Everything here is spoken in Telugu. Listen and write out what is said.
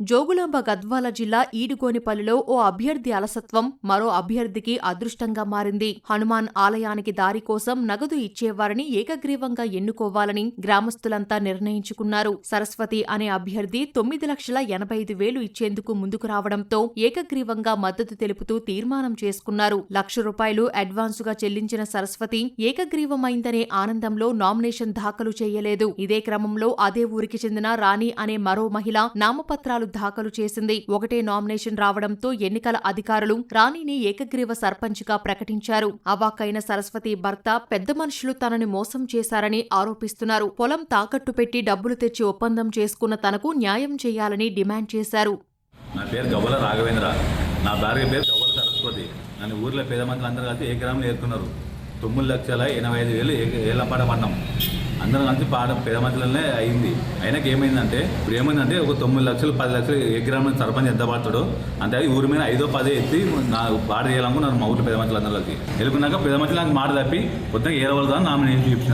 జోగులాంబ గద్వాల జిల్లా ఈడుగోనిపల్లిలో ఓ అభ్యర్థి అలసత్వం మరో అభ్యర్థికి అదృష్టంగా మారింది. హనుమాన్ ఆలయానికి దారి కోసం నగదు ఇచ్చేవారిని ఏకగ్రీవంగా ఎన్నుకోవాలని గ్రామస్తులంతా నిర్ణయించుకున్నారు. సరస్వతి అనే అభ్యర్థి తొమ్మిది లక్షల ఎనభై ఐదు వేలు ఇచ్చేందుకు ముందుకు రావడంతో ఏకగ్రీవంగా మద్దతు తెలుపుతూ తీర్మానం చేసుకున్నారు. లక్ష రూపాయలు అడ్వాన్సుగా చెల్లించిన సరస్వతి ఏకగ్రీవమైందనే ఆనందంలో నామినేషన్ దాఖలు చేయలేదు. ఇదే క్రమంలో అదే ఊరికి చెందిన రాణి అనే మరో మహిళ నామపత్రాలు దాఖలు చేసింది. ఒకటే నామినేషన్ రావడంతో ఎన్నికల అధికారులు రాణిని ఏకగ్రీవ సర్పంచ్గా ప్రకటించారు. అవాక్కైన సరస్వతి భర్త పెద్ద మనుషులు తనని మోసం చేశారని ఆరోపిస్తున్నారు. పొలం తాకట్టు పెట్టి డబ్బులు తెచ్చి ఒప్పందం చేసుకున్న తనకు న్యాయం చేయాలని డిమాండ్ చేశారు. నా పేరు గవ్వల రాఘవేంద్ర. నా భార్య పేరు గవ్వల సరస్వతి. నన్ను ఊర్లో పేద మంత్రులు అందరూ కలిసి ఏ గ్రామంలో ఏరుకున్నారు తొమ్మిది లక్షల ఎనభై ఐదు వేలు ఏ- ఏళ్ళపాట పడినాం అందరం కలిసి పాట పేద మధ్యలోనే అయింది. అయినాక ఏమైందంటే ఇప్పుడు ఏమైందంటే ఒక తొమ్మిది లక్షలు పది లక్షలు ఏ గ్రామం సర్పంచ్ ఎంత పడతాడో అంటే అది ఊరి మీద ఐదో పదే ఎత్తి నా పాట చేయాలనుకున్నారు మా ఊర్లో పేద మధ్యలో అందరికి వెళ్ళుకున్నాక పేద మధ్యలో నాకు మాట తప్పి పొద్దున ఏరవలదా నామినేషన్ చూపించిన